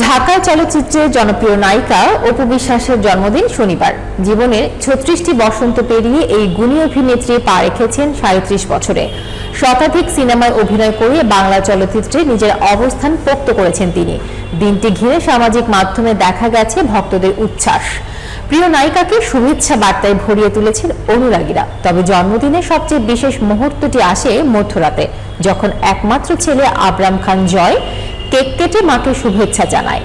ঢাকার চলচ্চিত্রের জনপ্রিয় নায়িকা অপু বিশ্বাসের জন্মদিন শনিবার। জীবনের ছত্রিশটি বসন্ত পেরিয়ে এই গুণী অভিনেত্রী পা রেখেছেন সাঁত্রিশ বছরে। শতাধিক সিনেমায় অভিনয় করে বাংলা চলচ্চিত্রে নিজের অবস্থান পোক্ত করেছেন তিনি। দিনটি ঘিরে সামাজিক মাধ্যমে দেখা গেছে ভক্তদের উচ্ছ্বাস। প্রিয় নায়িকাকে শুভেচ্ছা বার্তায় ভরিয়ে তুলেছেন অনুরাগীরা। তবে জন্মদিনে সবচেয়ে বিশেষ মুহূর্তটি আসে মধ্যরাতে, যখন একমাত্র ছেলে আবরাম খান জয় কেক কেটে মাকে শুভেচ্ছা জানায়।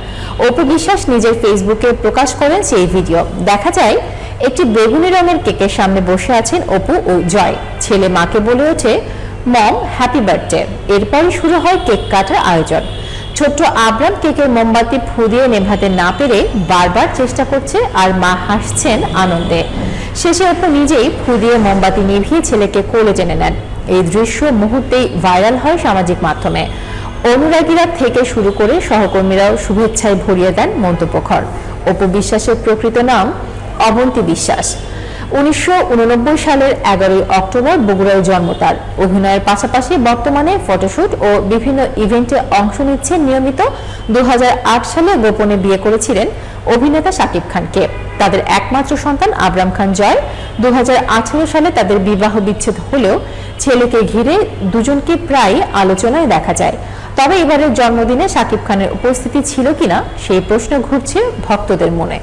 অপু বিশ্বাস নিজের ফেসবুকে প্রকাশ করেন সেই ভিডিও। দেখা যায়, একটি বেগুনি রঙের কেকের সামনে বসে আছেন অপু ও জয়। ছেলে মাকে বলে ওঠে, মম, হ্যাপি বার্থডে। এরপরই শুরু হয় কেক কাটার আয়োজন। ছোট্ট আবরাম কেকের মোমবাতি ফু দিয়ে নেভাতে না পেরে বারবার চেষ্টা করছে আর মা হাসছেন আনন্দে। শেষে অপু নিজেই ফু দিয়ে মোমবাতি নিভিয়ে ছেলেকে কোলে টেনে নেন। এই দৃশ্য মুহূর্তেই ভাইরাল হয় সামাজিক মাধ্যমে। অনুরাগীরা থেকে শুরু করে সহকর্মীরাও শুভেচ্ছায় ভরিয়ে দেন মন্তব্যখর। অপু বিশ্বাসের প্রকৃত নাম অবন্তী বিশ্বাস। উনিশশো উননব্বই সালের এগারোই অক্টোবর বগুড়ায় জন্ম তার। অভিনয়ের পাশাপাশি বর্তমানে ফটোশুট ও বিভিন্ন ইভেন্টে অংশ নিচ্ছেন নিয়মিত। দু হাজার আট সালে গোপনে বিয়ে করেছিলেন অভিনেতা শাকিব খানকে। তাদের একমাত্র সন্তান আবরাম খান জয়। দু হাজার আঠেরো সালে তাদের বিবাহ বিচ্ছেদ হলেও ছেলেকে ঘিরে দুজনকে প্রায় আলোচনায় দেখা যায়। তবে এবারের জন্মদিনে শাকিব খানের উপস্থিতি ছিল কিনা সেই প্রশ্ন ঘুরছে ভক্তদের মনে।